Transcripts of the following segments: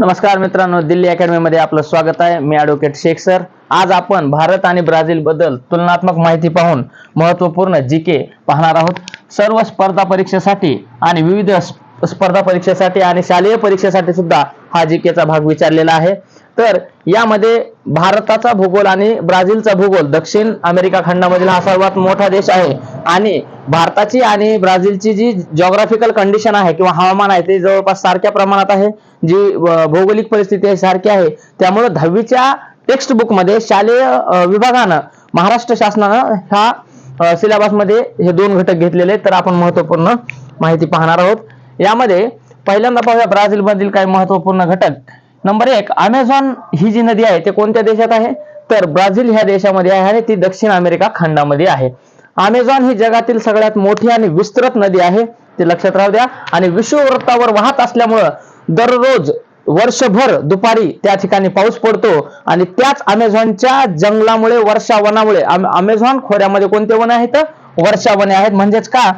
नमस्कार मित्रांनो दिल्ली अकॅडमीमध्ये आपलं स्वागत आहे. मी ॲडव्होकेट शेख सर. आज आपण भारत आणि ब्राझील बद्दल तुलनात्मक माहिती पाहून महत्त्वपूर्ण जी के पाहणार आहोत. सर्व स्पर्धा परीक्षेसाठी आणि विविध स्पर्धा परीक्षेसाठी आणि शालेय परीक्षेसाठी सुद्धा हा जी केचा भाग विचारलेला आहे. तर यामध्ये भारताचा भूगोल आणि ब्राझीलचा भूगोल दक्षिण अमेरिका खंडामधील हा सर्वात मोठा देश आहे. आणि भारताची आणि ब्राझीलची जी जॉग्राफिकल कंडिशन आहे किंवा हवामान आहे ते जवळपास सारख्या प्रमाणात आहे. जी भौगोलिक परिस्थिती आहे सारखी आहे. त्यामुळे दहावीच्या टेक्स्ट बुकमध्ये शालेय विभागानं महाराष्ट्र शासनानं ह्या सिलेबसमध्ये हे दोन घटक घेतलेले आहेत. तर आपण महत्त्वपूर्ण माहिती पाहणार आहोत. यामध्ये पहिल्यांदा पाहूया ब्राझील मधील काही महत्त्वपूर्ण घटक. नंबर एक अमेझॉन ही जी नदी आहे ते कोणत्या देशात आहे? तर ब्राझील ह्या देशामध्ये आहे आणि ती दक्षिण अमेरिका खंडामध्ये आहे. अमेझॉन ही जगातील सगळ्यात मोठी आणि विस्तृत नदी आहे. ते लक्षात राहू द्या. आणि विश्ववृत्तावर वाहत असल्यामुळं दररोज वर्षभर दुपारी त्या ठिकाणी पाऊस पडतो. आणि त्याच अमेझॉनच्या जंगलामुळे वर्षावनामुळे अमेझॉन खोऱ्यामध्ये कोणते वन आहेत? वर्षावने आहेत. म्हणजेच का?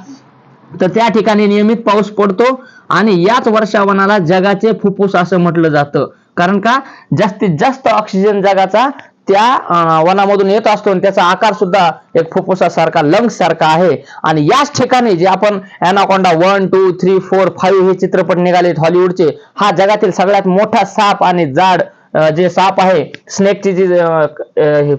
तर त्या ठिकाणी नियमित पाऊस पडतो आणि याच वर्षावनाला जगाचे फुफ्फुस असं म्हटलं जातं. कारण का? जास्तीत जास्त ऑक्सिजन जगाचा त्या वनामधून येत असतो आणि त्याचा आकार सुद्धा एक फुफ्फुसासारखा लंग्स सारखा आहे. आणि याच ठिकाणी जे आपण Anaconda one two three four five हे चित्रपट निघालेत हॉलिवूडचे हा जगातील सगळ्यात मोठा साप आणि जाड जे साप आहे स्नेकची जी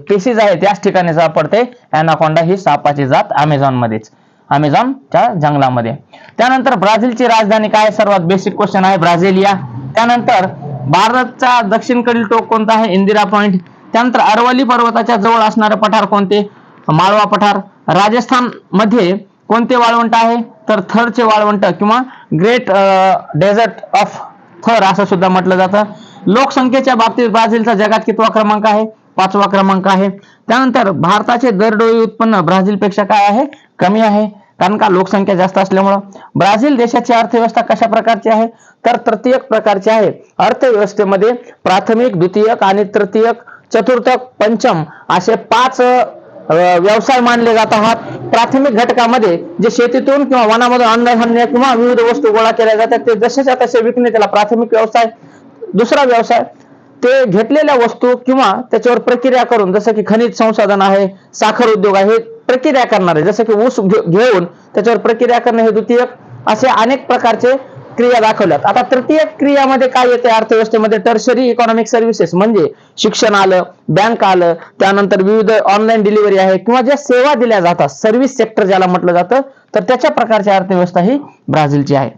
पेशीज आहे त्याच ठिकाणी सापडते. अॅनाकोंडा ही सापाची जात अमेझॉन मध्येच अमेझॉनच्या जंगलामध्ये. त्यानंतर ब्राझीलची राजधानी काय सर्वात बेसिक क्वेश्चन आहे ब्राझिलिया. त्यानंतर भारतचा दक्षिणकडील टोक कोणता आहे? इंदिरा पॉइंट त्यानंतर अरवली पर्वताच्या जवळ असणारे पठार कोणते? माळवा पठार. राजस्थानमध्ये कोणते वाळवंट आहे? तर थरचे वाळवंट किंवा ग्रेट डेझर्ट ऑफ थर असं सुद्धा म्हटलं जातं. लोकसंख्येच्या बाबतीत ब्राझीलचा जगात कितवा क्रमांक आहे? पाचवा क्रमांक आहे. त्यानंतर भारताचे दरडोई उत्पन्न ब्राझीलपेक्षा काय आहे? कमी आहे. कारण का? लोकसंख्या जास्त असल्यामुळं. ब्राझील देशाची अर्थव्यवस्था कशा प्रकारची आहे? तर तृतीयक प्रकारची आहे. अर्थव्यवस्थेमध्ये प्राथमिक द्वितीयक आणि तृतीयक चतुर्थक पंचम असे पाच व्यवसाय मानले जात आहात. प्राथमिक घटकामध्ये जे शेतीतून किंवा वनामधून अन्नधान्य किंवा विविध वस्तू गोळा केल्या जातात ते जसेच्या तसे विकणे त्याला प्राथमिक व्यवसाय. दुसरा व्यवसाय ते घेतलेल्या वस्तू किंवा त्याच्यावर प्रक्रिया करून जसं की खनिज संसाधन आहे साखर उद्योग आहे प्रक्रिया करणारे जसं की ऊस घेऊन त्याच्यावर प्रक्रिया करणे हे द्वितीयक. असे अनेक प्रकारचे क्रिया दाखवल्यात. आता तृतीय क्रियामध्ये काय येते? अर्थव्यवस्थेमध्ये टर्शरी इकॉनॉमिक सर्व्हिसेस म्हणजे शिक्षण आलं बँक आलं त्यानंतर विविध ऑनलाईन डिलिव्हरी आहे किंवा ज्या सेवा दिल्या जातात सर्व्हिस सेक्टर ज्याला म्हटलं जातं तर त्याच्या प्रकारची अर्थव्यवस्था ही ब्राझीलची आहे.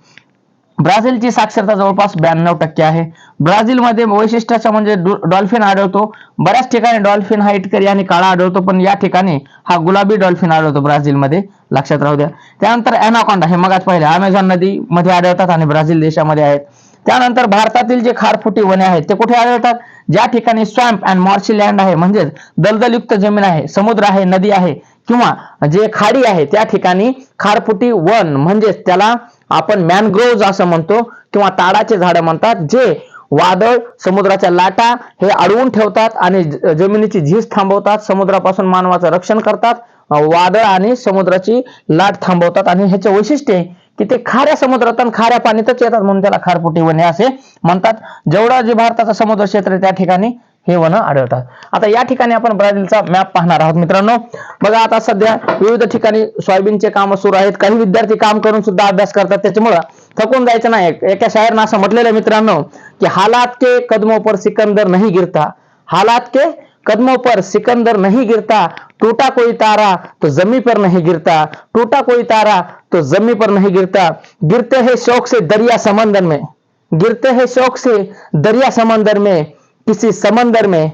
ब्राझीलची साक्षरता जवळपास ब्याण्णव टक्के आहे. ब्राझीलमध्ये वैशिष्ट्याचा म्हणजे डॉल्फिन आढळतो. बऱ्याच ठिकाणी डॉल्फिन हा इटकरी आणि काळा आढळतो पण या ठिकाणी हा गुलाबी डॉल्फिन आढळतो ब्राझीलमध्ये. लक्षात राहू द्या. त्यानंतर अॅनाकोंडा हे मगाच पाहिले. अमेझॉन नदी मध्ये आढळतात आणि ब्राझील देशामध्ये आहेत. त्यानंतर भारतातील जे खारफुटी वने आहेत ते कुठे आढळतात? ज्या ठिकाणी स्वॅम्प अँड मॉर्शी लँड आहे म्हणजेच दलदलयुक्त जमीन आहे समुद्र आहे नदी आहे किंवा जे खाडी आहे त्या ठिकाणी खारफुटी वन म्हणजेच त्याला आपण मॅनग्रोव्ह असं म्हणतो किंवा ताडाचे झाडं म्हणतात जे वादळ समुद्राच्या लाटा हे अडवून ठेवतात आणि जमिनीची झीज थांबवतात समुद्रापासून मानवाचं रक्षण करतात वादळ आणि समुद्राची लाट थांबवतात आणि ह्याचे वैशिष्ट्य की ते खाऱ्या समुद्रात आणि खाऱ्या पाण्यातच येतात म्हणून त्याला खारपुटी वने असे म्हणतात. जेवढा जे भारताचा समुद्र क्षेत्र आहे त्या ठिकाणी. हे वन आढळतात. आता या ठिकाणी आपण ब्राझीलचा मॅप पाहणार आहोत मित्रांनो. बघा आता सध्या विविध ठिकाणी सोयाबीनचे काम सुरू आहेत. काही विद्यार्थी काम करून सुद्धा अभ्यास करतात. त्याच्यामुळं थकून जायचं नाही. एका शायरनं असं म्हटलेलं आहे मित्रांनो की हालात के कदमों पर सिकंदर नाही गिरता. हालात के कदमों पर सिकंदर नहीं गिरता. टूटा कोई तारा तो जमी पर नहीं गिरता. टूटा कोई तारा तो जमी पर नहीं गिरता. गिरते हैं शौक से दरिया समंदर में. गिरते हैं शौक से दरिया समंदर में. किसी समंदर में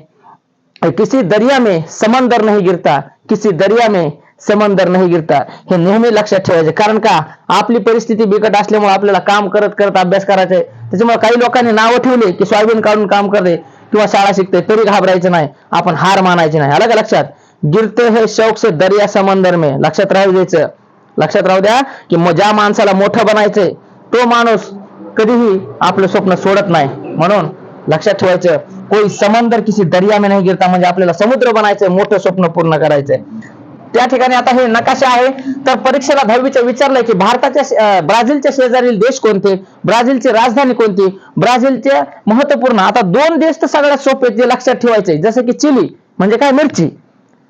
किसी दरिया में समंदर नहीं गिरता। किसी दरिया में समंदर नाही गिरता। हे नेहमी लक्षात ठेवायचे. कारण का? आपली परिस्थिती बिकट असल्यामुळे आपल्याला काम करत करत अभ्यास करायचा. आहे त्याच्यामुळे काही लोकांनी नावं ठेवले की सोयाबीन काढून काम करते किंवा शाळा शिकते तरी घाबरायचं नाही. आपण हार मानायचे नाही. आलं का लक्षात? गिरते हे शौक से दर्या समंदर में. लक्षात राहू द्यायचं. लक्षात राहू द्या की ज्या माणसाला मोठं बनायचंय तो माणूस कधीही आपलं स्वप्न सोडत नाही. म्हणून लक्षात ठेवायचं कोई समंदर किसी दर्या में नाही गिरता म्हणजे आपल्याला समुद्र बनायचंय मोठं स्वप्न पूर्ण करायचंय. त्या ठिकाणी आता हे नकाशा आहे. तर परीक्षेला दहावीच्या विचारलंय की भारताच्या ब्राझीलच्या शेजारील देश कोणते? ब्राझीलची राजधानी कोणती? ब्राझीलचे महत्त्वपूर्ण आता दोन देश तर सगळ्यात सोपे ते जे लक्षात ठेवायचे जसं की चिली म्हणजे काय मिरची.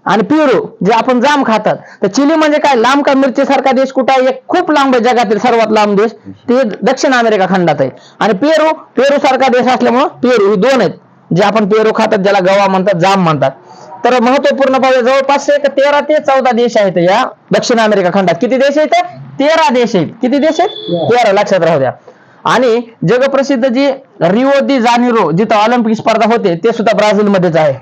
आणि पेरू जे आपण जाम खातात. तर चिली म्हणजे काय? लांब का मिरची सारखा देश कुठं आहे? एक खूप लांब आहे जगातील सर्वात लांब देश. ते दक्षिण अमेरिका खंडात आहे. आणि पेरू पेरू सारखा देश असल्यामुळं पेरू ही दोन आहेत. जे आपण पेरू खातात ज्याला गवा म्हणतात जाम म्हणतात. तर महत्त्वपूर्ण पाहिजे जवळपास एक तेरा ते चौदा देश आहेत या दक्षिण अमेरिका खंडात. किती देश आहेत? तेरा देश आहेत. किती देश आहेत? तेरा. लक्षात राहू द्या. आणि जगप्रसिद्ध जी रिओ दी जानिरो जिथं ऑलिम्पिक स्पर्धा होते ते सुद्धा ब्राझील मध्येच आहे.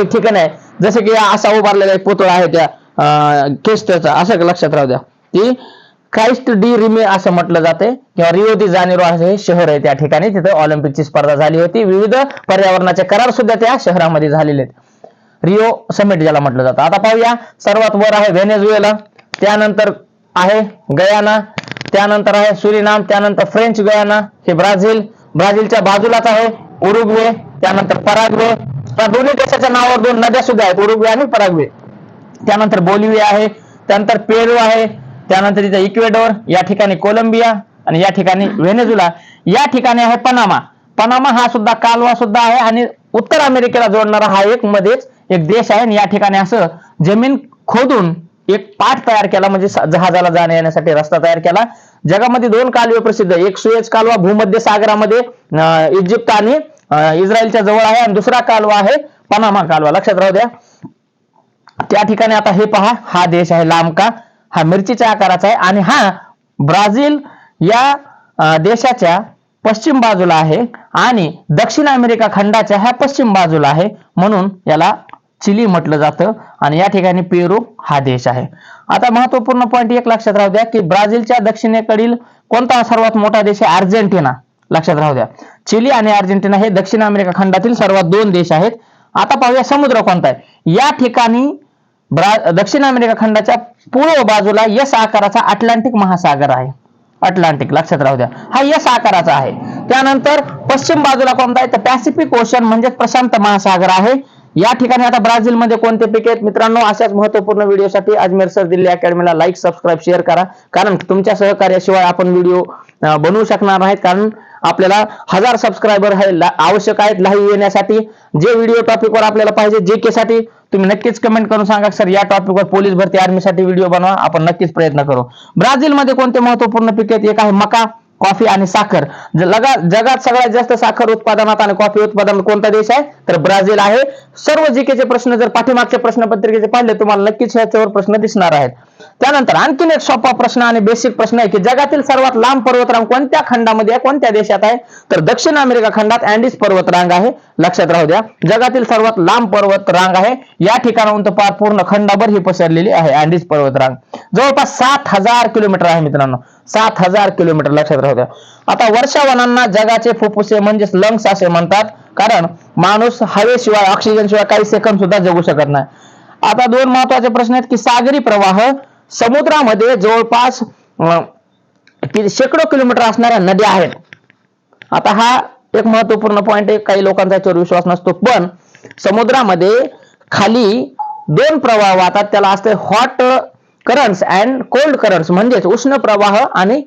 एक ठिकाण आहे. जसं की असा उभारलेला एक पुतळा आहे त्या केस्टचा असं लक्षात राहू द्या. की क्राइस्ट डी रिमे असं म्हटलं जाते किंवा रिओ दी जानेरो असं हे शहर आहे त्या ठिकाणी तिथे ऑलिम्पिकची स्पर्धा झाली होती. विविध पर्यावरणाचे करार सुद्धा त्या शहरामध्ये झालेले आहेत. रिओ समिट ज्याला म्हटलं जातं. आता पाहूया सर्वात वर आहे व्हेनेझुएला त्यानंतर आहे गयाना त्यानंतर आहे सुरिनाम त्यानंतर फ्रेंच गयाना हे ब्राझील. ब्राझीलच्या बाजूलाच आहे उरुग्वे त्यानंतर पराग्वे पण दोन्ही देशाच्या नावावर दोन नद्या सुद्धा आहेत. उरुग्वे आणि पराग्वे. त्यानंतर बोलिव्हिया आहे त्यानंतर पेरू आहे त्यानंतर इथे इक्वेडोर या ठिकाणी कोलंबिया आणि या ठिकाणी व्हेनेझुला या ठिकाणी आहे पनामा. पनामा हा सुद्धा कालवा सुद्धा आहे आणि उत्तर अमेरिकेला जोडणारा हा एक मध्येच एक देश आहे. आणि या ठिकाणी असं जमीन खोदून एक पाठ तयार केला म्हणजे जहाजाला जाण्या येण्यासाठी रस्ता तयार केला. जगामध्ये दोन कालवे प्रसिद्ध एक सुएज कालवा भूमध्य सागरामध्ये इजिप्त आणि इस्रायलच्या जवळ आहे आणि दुसरा कालवा आहे पनामा कालवा. लक्षात राहू द्या. त्या ठिकाणी आता हे पहा हा देश आहे लांबका हा मिरचीच्या आकाराचा आहे आणि हा ब्राझील या देशाच्या पश्चिम बाजूला आहे आणि दक्षिण अमेरिका खंडाच्या ह्या पश्चिम बाजूला आहे. म्हणून याला चिली म्हटलं जातं आणि या ठिकाणी पेरू हा देश आहे. आता महत्त्वपूर्ण पॉईंट एक लक्षात राहू द्या की ब्राझीलच्या दक्षिणेकडील कोणता सर्वात मोठा देश आहे? अर्जेंटिना. लक्षात राहू द्या. चिली आणि अर्जेंटिना हे दक्षिण अमेरिका खंडातील सर्वात दोन देश आहेत. आता पाहूया समुद्र कोणता आहे. या ठिकाणी दक्षिण अमेरिका खंडाच्या पूर्व बाजूला यस आकाराचा अटलांटिक महासागर आहे. अटलांटिक लक्षात राहू द्या. हा यस आकाराचा आहे. त्यानंतर पश्चिम बाजूला कोणता आहे? तर पॅसिफिक ओशन म्हणजे प्रशांत महासागर आहे. या ठिकाणी आता ब्राझील मध्ये कोणते पिके आहेत? मित्रांनो अशाच महत्त्वपूर्ण व्हिडिओसाठी अजमेर सर दिल्ली अकॅडमीला लाईक सबस्क्राईब शेअर करा. कारण तुमच्या सहकार्याशिवाय आपण व्हिडिओ बनवू शकणार नाहीत. कारण आपल्याला हजार सबस्क्रायबर हे आवश्यक आहेत लाईव्ह येण्यासाठी. जे व्हिडिओ टॉपिकवर आपल्याला पाहिजे जे के साठी तुम्ही नक्कीच कमेंट करून सांगा सर या टॉपिकवर पोलीस भरती आर्मीसाठी व्हिडिओ बनवा आपण नक्कीच प्रयत्न करू. ब्राझील मध्ये कोणते महत्त्वपूर्ण पिके आहेत? एक आहे मका कॉफी आणि साखर. जगात सगळ्यात जास्त साखर उत्पादनात आणि कॉफी उत्पादनात कोणता देश आहे? तर ब्राझील आहे. सर्व जीकेचे प्रश्न जर पाठीमागच्या प्रश्नपत्रिकेचे पाहिले तुम्हाला नक्कीच ह्याच्यावर प्रश्न दिसणार आहेत. त्यानंतर आणखीन एक सोपा प्रश्न आणि बेसिक प्रश्न आहे की जगातील सर्वात लांब पर्वतरांग कोणत्या खंडामध्ये आहे? कोणत्या देशात आहे? तर दक्षिण अमेरिका खंडात अँडीज पर्वतरांग आहे. लक्षात राहू द्या. जगातील सर्वात लांब पर्वत रांग आहे. या ठिकाणाहून तर पार पूर्ण खंडाभर ही पसरलेली आहे अँडीज पर्वतरांग. जवळपास सात हजार किलोमीटर आहे मित्रांनो. सात हजार किलोमीटर. लक्षात राहू द्या. आता वर्षावनांना जगाचे फुफ्फुसे म्हणजेच लंग्स असे म्हणतात. कारण माणूस हवेशिवाय ऑक्सिजन शिवाय काही सेकंद सुद्धा जगू शकत नाही. आता दोन महत्त्वाचे प्रश्न आहेत की सागरी प्रवाह समुद्रामध्ये जवळपास शेकडो किलोमीटर असणाऱ्या नद्या आहेत. आता हा एक महत्त्वपूर्ण पॉइंट आहे. काही लोकांचा याच्यावर विश्वास नसतो. पण समुद्रामध्ये खाली दोन प्रवाह वाहतात. त्याला असते hot currents and cold currents म्हणजेच उष्ण प्रवाह आणि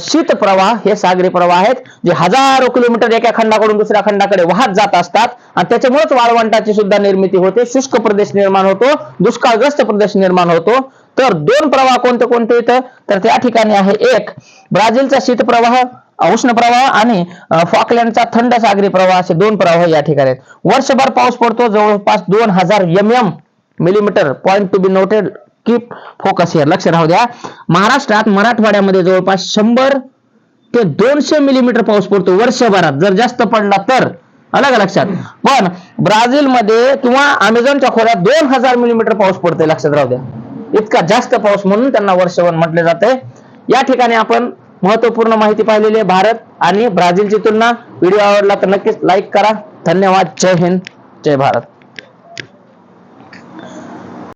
शीत प्रवाह हे सागरी प्रवाह आहेत जे हजारो किलोमीटर एका खंडाकडून दुसऱ्या खंडाकडे वाहत जात असतात. आणि त्याच्यामुळेच वाळवंटाची सुद्धा निर्मिती होते शुष्क प्रदेश निर्माण होतो दुष्काळग्रस्त प्रदेश निर्माण होतो. तर दोन प्रवाह कोणते कोणते येतं तर त्या ठिकाणी आहे एक ब्राझीलचा शीत प्रवाह उष्ण प्रवाह आणि फॉकलँडचा थंड सागरी प्रवाह असे दोन प्रवाह या ठिकाणी आहेत. वर्षभर पाऊस पडतो जवळपास दोन हजार M M millimetre point to be noted keep focus here लक्ष राहू द्या. महाराष्ट्रात मराठवाड्यामध्ये जवळपास शंभर ते दोनशे मिलीमीटर पाऊस पडतो वर्षभरात. जर जास्त पडला तर. अलग लक्षात? पण ब्राझील मध्ये किंवा अमेझॉनच्या खोऱ्यात दोन हजार मिलीमीटर पाऊस पडतोय. लक्षात राहू द्या. इतका जास्त पाऊस म्हणून त्यांना वर्षवन म्हटले जाते. या ठिकाणी आपण महत्त्वपूर्ण माहिती पाहिलेली आहे. भारत आणि ब्राझीलची तुलना. व्हिडिओ आवडला तर नक्कीच लाईक करा. धन्यवाद. जय हिंद. जय भारत.